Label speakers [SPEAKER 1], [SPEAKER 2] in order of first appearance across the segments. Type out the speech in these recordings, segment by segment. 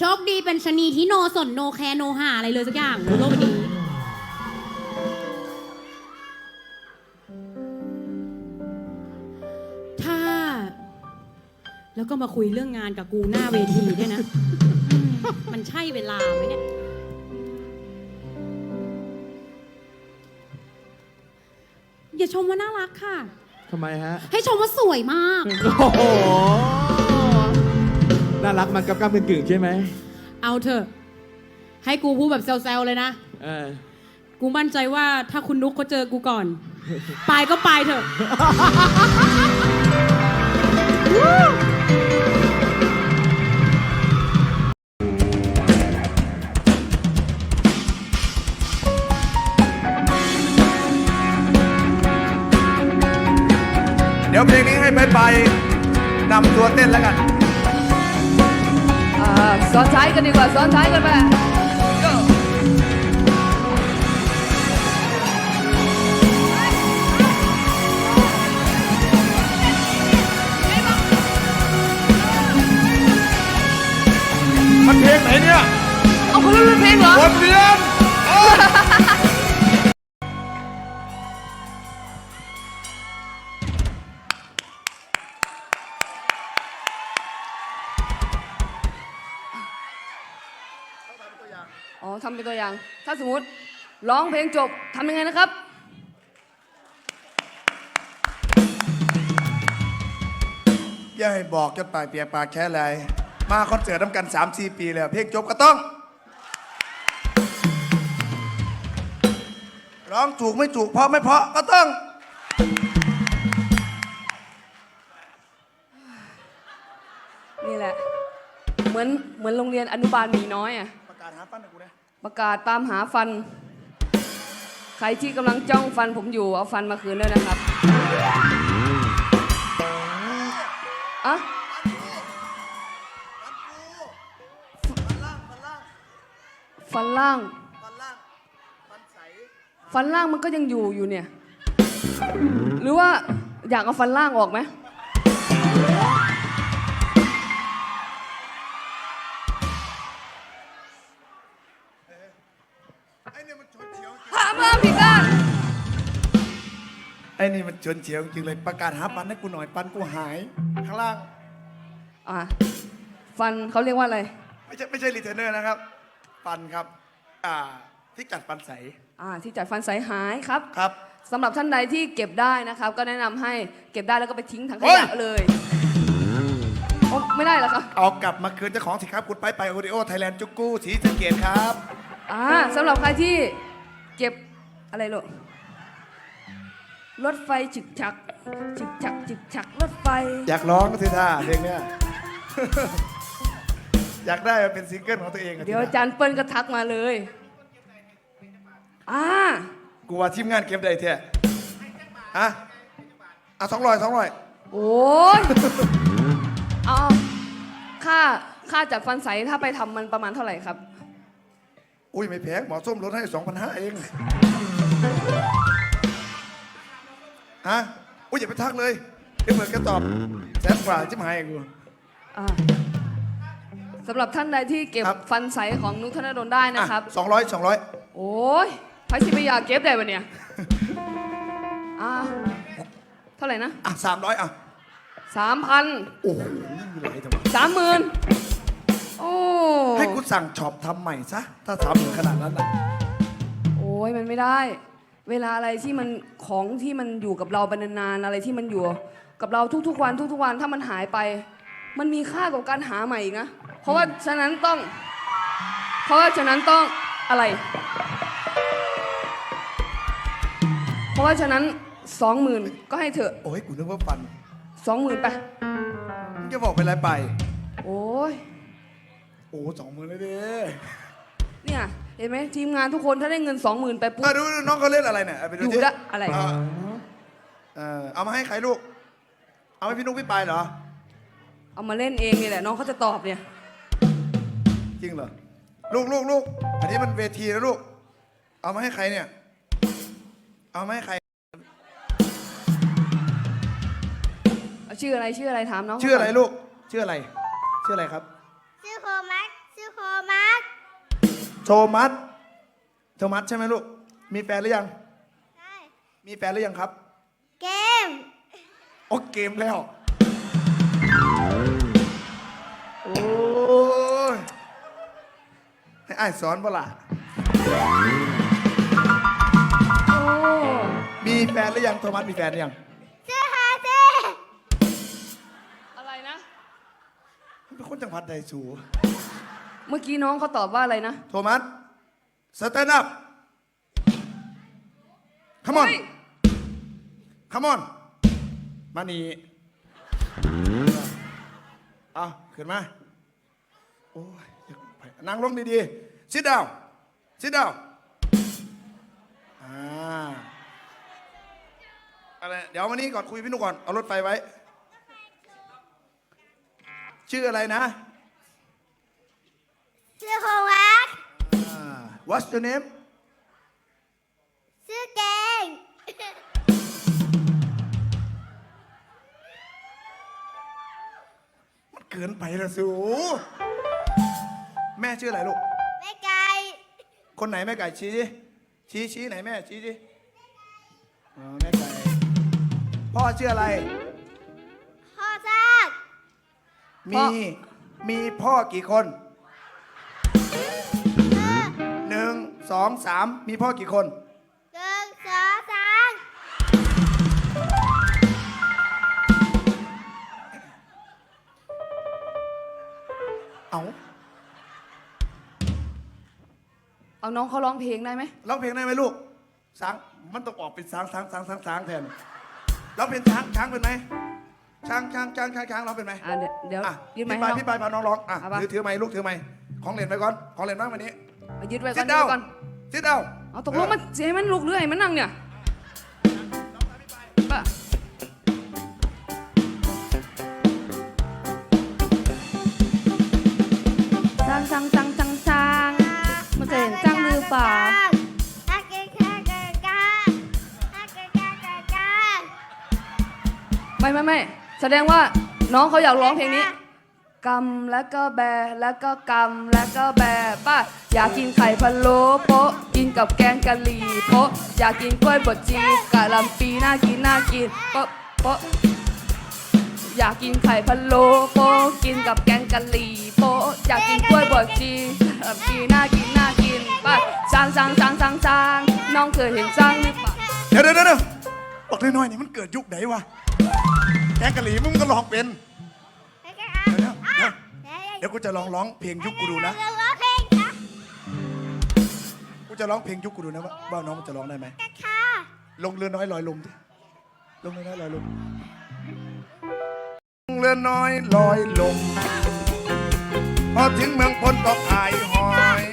[SPEAKER 1] โชคดีเป็นชะนีที่โนสนโนแคร์โนหาอะไรเลยสักอย่างบนโลกใบนี้ ถ้า แล้วก็มาคุยเรื่องงานกับกูหน้าเวทีด้วยนะ มันใช่เวลาไหมเนี่ย อย่าชมว่าน่ารักค่ะ
[SPEAKER 2] ทำไมฮะ
[SPEAKER 1] ให้ชมว่าสวยมาก
[SPEAKER 2] โอ้โห น่ารักมันกับกล้ามกึ่งๆใช่ไหม
[SPEAKER 1] เอาเถอะ ให้กูพูดแบบแซวๆเลยนะ
[SPEAKER 2] เออ
[SPEAKER 1] กูมั่นใจว่าถ้าคุณนุกเขาเจอกูก่อน ไปก็ไปเถอะ
[SPEAKER 3] เดี๋ยวเพลงนี้ให้ไปไปนำตัวเต้นแล้วกัน
[SPEAKER 4] อ่า ซ้อนท้ายกันดีกว่าซ้อนท้ายกันไป Go
[SPEAKER 3] มันเพลงไหนเนี่ย
[SPEAKER 4] เอาคนละเพลงเหรอ
[SPEAKER 3] วนเวียน อ๋
[SPEAKER 4] อทำเป็นตัวอย่าง ถ้าสมมติร้องเพลงจบทำยังไงนะครับ
[SPEAKER 3] อย่าให้บอกจนปากเปียกปากแค่ไรมาคอนเสิร์ตน้ำกัน 3-4 ปีแล้ว เพลงจบก็ต้อง ร้องถูกไม่ถูกเพราะไม่เพราะก็ต้อง
[SPEAKER 4] นี่แหละ เหมือนเหมือนโรงเรียนอนุบาลหมีน้อยอะ
[SPEAKER 3] ประกาศหาปั้นให้กูนะ
[SPEAKER 4] ประกาศตามหาฟัน ใครที่กำลังจ้องฟันผมอยู่เอาฟันมาคืนด้วยนะครับอะฟันล่าง
[SPEAKER 3] ปั้นล่างปั้นใส
[SPEAKER 4] ฟันล่างมันก็ยังอยู่อยู่เนี่ย หรือว่าอยากเอาฟันล่างออกไหม
[SPEAKER 3] ไอ้นี่มันชนเฉียวจริง
[SPEAKER 4] เล
[SPEAKER 3] ยประกาศหาปั้นให้กูหน่อยปั้นกูหาย ข้างล่าง
[SPEAKER 4] อะฟันเขาเรียกว่าอะไร
[SPEAKER 3] ไม่ใช่ไม่ใช่รีเทนเนอร์นะครับ ปันครับ อ่าที่จัดปันใส
[SPEAKER 4] อ่าที่จัดฟันใสหายครับ
[SPEAKER 3] ครับ
[SPEAKER 4] สำหรับท่านใดที่เก็บได้นะครับ ก็แนะนำให้เก็บได้แล้วก็ไปทิ้งถังข
[SPEAKER 3] เฮ้ย
[SPEAKER 4] ยะเลยโอ้ไม่ได้เหรอครับ
[SPEAKER 3] เอากลับมาคืนเจ้าของสิครับคุณไปไปโอริโอไทยแลนด์จุกกู้สีสะเกตครับ
[SPEAKER 4] อ่าสำหรับใครที่เก็บอะไรลูก รถไฟจึกฉักจึกฉักจึกฉักรถไฟ
[SPEAKER 3] อยากร้องก็สิท่าเพลงเนี้ย อยากได้มาเป็นซิงเกิลของตัวเองอะ
[SPEAKER 4] เดี๋ยวอาจารย์เปิ้ลก็ทักมาเลยอ่า
[SPEAKER 3] กูว่าทีมงานเก็บได้เท่ฮะอะสองร้อยสองร้อย
[SPEAKER 4] โอ้ยเอาค่าค่าจัดฟันใสถ้าไปทำมันประมาณเท่าไหร่ครับ
[SPEAKER 3] อุ้ยไม่แพงหมอส้มลดให้สองพันห้าเอง ฮะอุ้ยอย่าไปทักเลยเดี๋ยวเปิดแกตอบแสนกว่าจิ้มหายเองกู
[SPEAKER 4] อ่าสำหรับท่านใดที่เก็บ
[SPEAKER 3] ครับ
[SPEAKER 4] ฟันใสของนุกธนดลได้นะครับ
[SPEAKER 3] สองร้อยสองร้อย
[SPEAKER 4] โอ้ยไพสิไปอยากเก็บได้ปะเนี่ยอ่าเท่าไหร่นะ
[SPEAKER 3] อะสามร้อยอะ
[SPEAKER 4] สามพัน
[SPEAKER 3] โอ้โหไหลทำไม
[SPEAKER 4] สามหมื่นโอ้
[SPEAKER 3] ให้กูสั่งช็อปทำใหม่ซะถ้าทำถึงขนาดนั้นอะ
[SPEAKER 4] โอ้ยมันไม่ได้ เวลาอะไรที่มันของที่มันอยู่กับเราไปนานๆอะไรที่มันอยู่ กับเราทุกๆวันทุกๆวันถ้ามันหายไป มันมีค่ากว่าการหาใหม่อีกนะเพราะว่าฉะนั้นต้อง เพราะว่าฉะนั้นต้องอะไร เพราะว่าฉะนั้นสองหมื่นก็ให้เถอะ
[SPEAKER 3] โอ้ยกูนึกว่าฟัน
[SPEAKER 4] สองหมื่นไป
[SPEAKER 3] มึงจะบอกเป็นไรไป
[SPEAKER 4] โอ้ย
[SPEAKER 3] โอ้สองหมื่นเลยดิ
[SPEAKER 4] เนี่ย เห็นไหมทีมงานทุกคนถ้าได้เงินสองหมื่นไปปุ๊บ
[SPEAKER 3] อะดูดูน้องเขาเล่นอะไรเนี่ยเอาไปดู
[SPEAKER 4] อยู่
[SPEAKER 3] ที่
[SPEAKER 4] ละอะไร
[SPEAKER 3] เเออเอามาให้ใครลูก เอาให้พี่นุ๊กพี่ปายเหรอ
[SPEAKER 4] เอามาเล่นเองนี่แหละน้องเขาจะตอบเนี่ย
[SPEAKER 3] จริงเหรอ ลูกลูกลูกอันนี้มันเวทีนะลูก เอามาให้ใครเนี่ย เอามาให้ใคร
[SPEAKER 4] เอาชื่ออะไรชื่ออะไรถามน้องเขา
[SPEAKER 3] ชื่ออะไร
[SPEAKER 4] ก่น
[SPEAKER 3] ลูก ชื่ออะไร ชื่ออะไรครับ
[SPEAKER 5] ชื่อโคมัสชื่อโค
[SPEAKER 3] โทมัส โทมัสใช่ไหมลูก มีแฟนหรือยัง
[SPEAKER 5] ใช่
[SPEAKER 3] มีแฟนหรือยังครับ
[SPEAKER 5] เกม
[SPEAKER 3] โอ้เกมแล้ว โอ้ย ให้อ้ายสอนเปล่า
[SPEAKER 4] โอ้
[SPEAKER 3] มีแฟนหรือยัง โทมัสมีแฟนหรือยัง
[SPEAKER 5] ชื่อฮาเซ่
[SPEAKER 4] อะไรนะ
[SPEAKER 3] เป็นคนจังหวัดใดสู
[SPEAKER 4] เมื่อกี้น้องเขาตอบว่าอะไรนะ
[SPEAKER 3] โทมัสสแตนด์อัพ come on
[SPEAKER 4] เฮ้ย
[SPEAKER 3] come on มานี่เอาขึ้นมา โอ้ยนั่งลงดีๆ sit down sit down อ่าอะไรเดี๋ยววันนี้ก่อนคุยพี่นุกก่อน เอารถไฟไว้ ชื่ออะไรนะ
[SPEAKER 5] ชื่อโฮวัต
[SPEAKER 3] อ่า what's your name
[SPEAKER 5] ชื่อเกง
[SPEAKER 3] มันเกินไปละสูแม่ชื่ออะไรลูก
[SPEAKER 5] ไม่ไกล
[SPEAKER 3] คนไหนแม่ไก่ชี้ดิชี้ชี้ไหนแม่ชี้ดิอ๋อแม่ไก่ พ่อชื่ออะไร
[SPEAKER 5] พ่อซาก
[SPEAKER 3] มี มีพ่อกี่คน องสามมีพ่อกี่คน
[SPEAKER 5] หนึ่งสองสาม
[SPEAKER 3] เอา
[SPEAKER 4] เอาน้องเขาร้องเพลงได้ไหม
[SPEAKER 3] ร้องเพลงได้ไหมลูกสางมันต้องออกเป็นสางสางสางสางสางแทนร้องเป็นช้างช้างเป็นไหมช้างช้างช้างช้างช้างร้องเป็นไหม
[SPEAKER 4] อ่าเดี๋ยวเดี๋ยว
[SPEAKER 3] อะ
[SPEAKER 4] ยืดไม้
[SPEAKER 3] พี่
[SPEAKER 4] ให้
[SPEAKER 3] ปาย
[SPEAKER 4] น้อง
[SPEAKER 3] พี่ปายพาน้องร้องอะ
[SPEAKER 4] เอาปะ
[SPEAKER 3] ถือถือไม้ลูกถือไม้ของเล่นไปก่อนของเล่นบ้างวันนี้
[SPEAKER 4] เอายืดไว้ก่
[SPEAKER 3] ซิ
[SPEAKER 4] อน
[SPEAKER 3] ด
[SPEAKER 4] ยืด
[SPEAKER 3] ดาว
[SPEAKER 4] ไว้ก่อน
[SPEAKER 3] ซิดดาว
[SPEAKER 4] เอาตกลงมันจะให้มันลุกหรือให้มันนั่งเนี่ยป่ะสร้งสร้งสร้งสร้งสร้งมันจะเห็นจ้งหรือเปล่าไม่ไม่ไม่แสดงว่าน้องเขาอยากร้องเพลงนี้ กำแล้วก็แบแล้วก็กำแล้วก็แบป้าอยากกินไข่พะโล้โปะกินกับแกงกะหรี่โปะอยากกินกล้วยบดจีกะหล่ำปีน่ากินน่ากินโปะโปะอยากกินไข่พะโล้โปะกินกับแกงกะหรี่โปะอยากกินกล้วยบดจีกะหล่ำปีน่ากินน่ากินป้าจางจางจางจางจางน้องเคยเห็นจางหรือเปล่า
[SPEAKER 3] เดี๋ยวเดี๋ยวเดี๋ยวบอกน้อยๆนี่มันเกิดยุคไหนวะแกงกะหรี่มึงก็ลองเป็น
[SPEAKER 5] เดี๋
[SPEAKER 3] ยวเดี๋ยวกูจะลองร้องเพลงยุคกูดูนะ
[SPEAKER 5] เดี๋ยวร้องเพลงนะ
[SPEAKER 3] กูจะร้องเพลงยุคกูดูนะว่าว่าน้องมันจะร้องได้ไหม
[SPEAKER 5] กะค่ะ
[SPEAKER 3] ลงเรือน้อยลอยลมดิลงเรือน้อยลอยลมลงเรือน้อยลอยลม พอถึงเมืองพลก็ขายหอย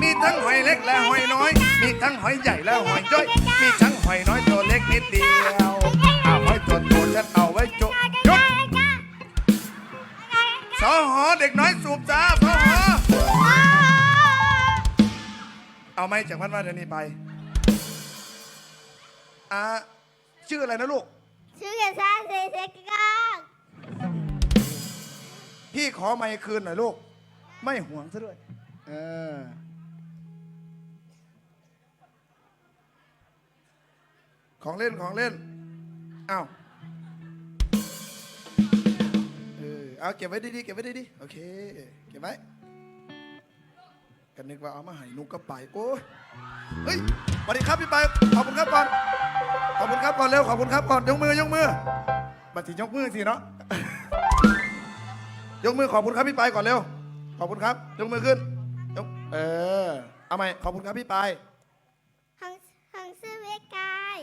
[SPEAKER 3] มีทั้งหอยเล็กและหอยน้อย มีทั้งหอยใหญ่และหอยย่อย มีทั้งหอยน้อยตัวเล็กนิดเดียวเอาหอยตัวโตฉันเอาไว้โจะ เด็กน้อยสูบจ้าสอหอเอาไหมจากพันว่าเดี๋ยวนี้ไปอ่าชื่ออะไรนะลูก
[SPEAKER 5] ชื่อเกซ่าเซเซกาง
[SPEAKER 3] พี่ขอไมค์คืนหน่อยลูก ไม่ห่วงซะด้วย เออ ของเล่นของเล่น อ้าว เออเอาเก็บไว้ดีๆเก็บไว้ดีๆโอเค เก็บไว้กันนึกว่าเอามาให้นุกก็ไปโอ้ยเฮ้ยสวัสดีครับพี่ไปายขอบคุณครับก่อนขอบคุณครับก่อนเร็วขอบคุณครับก่อนยกมือยกมือบัตรยกมือสิเนาะยกมือขอบคุณครับพี่ปายก่อนเร็วขอบคุณครับ ยกมือขึ้นยกเออเอาใหม่ขอบคุณครับพี่ปาย
[SPEAKER 5] หังหังซื้อเวกาย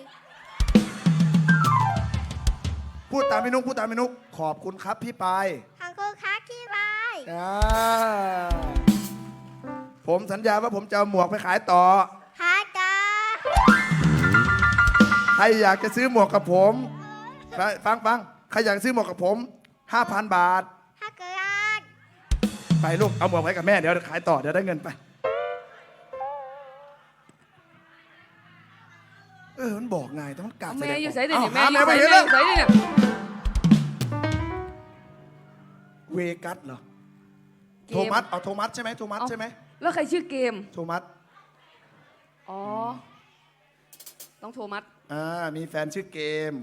[SPEAKER 3] พูดตามพี่นุกพูดตามพี่นุกขอบคุณครับพี่ป อ่าผมสัญญาว่าผมจะเอาหมวกไปขายต่อ
[SPEAKER 5] ฮากา
[SPEAKER 3] ใครอยากจะซื้อหมวกกับผมฟังฟังใครอยากซื้อหมวกกับผม 5,000 บาท
[SPEAKER 5] ฮักกะลาก
[SPEAKER 3] ไปลูก เอาหมวกไว้กับแม่เดี๋ยวขายต่อเดี๋ยวได้เงินไป เออ มันบอกไงแต่มันกลับ
[SPEAKER 4] เอาแม่อยู่ใส่ดิ
[SPEAKER 3] เา
[SPEAKER 4] เนี่ยแม่
[SPEAKER 3] หา
[SPEAKER 4] อยู่
[SPEAKER 3] ไป
[SPEAKER 4] ใส่
[SPEAKER 3] เห็น
[SPEAKER 4] แม่
[SPEAKER 3] แล้
[SPEAKER 4] อ
[SPEAKER 3] ว
[SPEAKER 4] ยู่ใส่ดิเนี่ย
[SPEAKER 3] เวกัสเหรอ
[SPEAKER 4] เก
[SPEAKER 3] โทมัสเอาโทมัสใช่ไหมโทมัสใช่ไหม
[SPEAKER 4] แแล้วใครชื่อเกม
[SPEAKER 3] โทมัส
[SPEAKER 4] อ๋อ ต้องโทมัส
[SPEAKER 3] อ่ามีแฟนชื่อเกม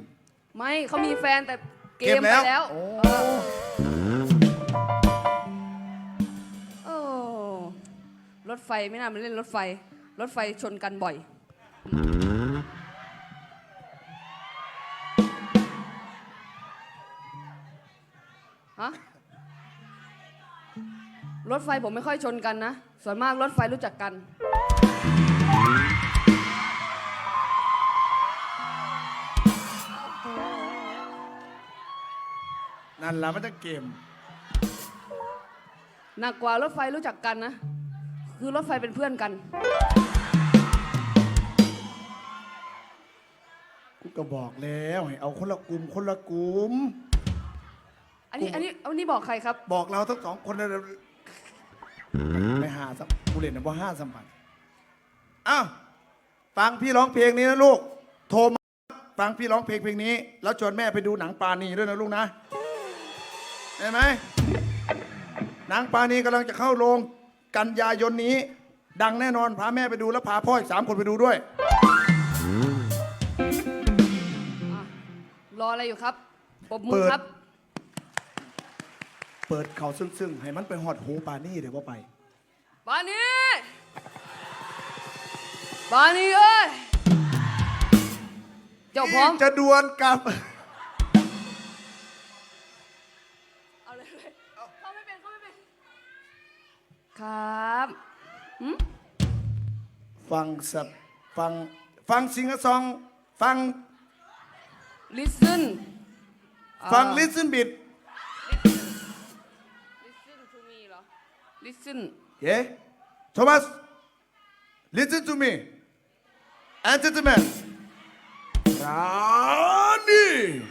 [SPEAKER 4] ไม่เขามีแฟนแต่เกมไปแล้ว
[SPEAKER 3] โอ้
[SPEAKER 4] เออโอ้รถไฟไม่น่ามันเล่นรถไฟ รถไฟชนกันบ่อย รถไฟผมไม่ค่อยชนกันนะ ส่วนมากรถไฟรู้จักกัน
[SPEAKER 3] นั่นละมันจะเกม
[SPEAKER 4] หนักกว่ารถไฟรู้จักกันนะ คือรถไฟเป็นเพื่อนกัน
[SPEAKER 3] กูก็บอกแล้วให้เอาคนละกลุ่มคนละกลุ่ม
[SPEAKER 4] อันนี้อันนี้อันนี้บอกใครครับ
[SPEAKER 3] บอกเราทั้งสองคนเลย ไม่หาสักกูเล่นนะว่าห้าสัมผัสอ้าวฟังพี่ร้องเพลงนี้นะลูก โทรมาฟังพี่ร้องเพลงเพลงนี้ แล้วชวนแม่ไปดูหนังปาณีด้วยนะลูกนะได้ไหมหนังปาณีกำลังจะเข้าโรงกันยายนนี้ ดังแน่นอนพาแม่ไปดูแล้วพาพ่ออีกสามคนไปดูด้วย
[SPEAKER 4] รออะไรอยู่ครับปรบมื
[SPEAKER 3] เปิ
[SPEAKER 4] อ
[SPEAKER 3] ด
[SPEAKER 4] ครับ
[SPEAKER 3] เปิดเขาซึ่งๆ ให้มันไปหอดหูปานี่เดี๋ยวว่าไป
[SPEAKER 4] บานีบานีเอ้ย เจ้าพร้อม
[SPEAKER 3] จะดวลกับ
[SPEAKER 4] เอาเลยเลยเขาไม่เป็นเขาไม่เป็น ครับหืม
[SPEAKER 3] ฟังสับฟัง ฟังซิงซอง ฟัง
[SPEAKER 4] listen
[SPEAKER 3] ฟัง
[SPEAKER 4] อ่า
[SPEAKER 3] ลิซ t นบิด
[SPEAKER 4] Listen. Yeah, Thomas, listen
[SPEAKER 3] to me. Gentlemen. 아니.